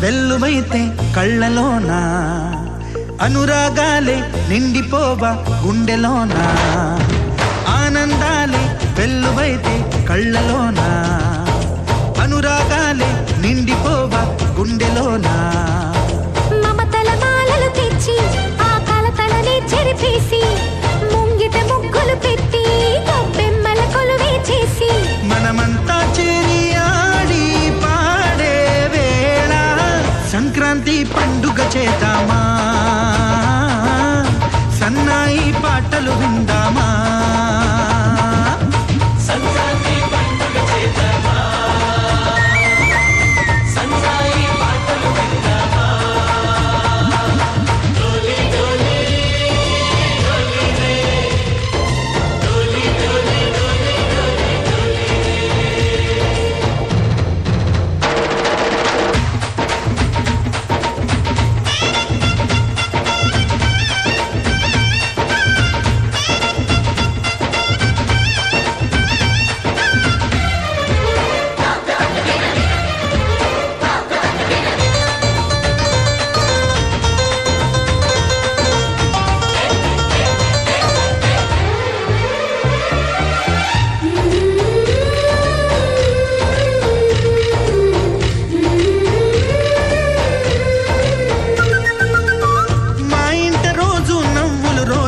వెల్లువైతే కళ్ళలోనా? అనురాగాలే నిండిపోవా గుండెలోనా? ఆనందాలే వెల్లువైతే కళ్ళలోనా? అనురాగాలే నిండిపోవా గుండెలోనా? మమతల మాలలు తెచ్చి ఆ కలతలని చెరిపేసి ముంగిట ముగ్గులు పెట్టి గొబ్బెమ్మల కొలువే చేసి. మనమంతా చేరి సంక్రాంతి పండుగ చేద్దామా? సన్నాయి పాటలు విందామా?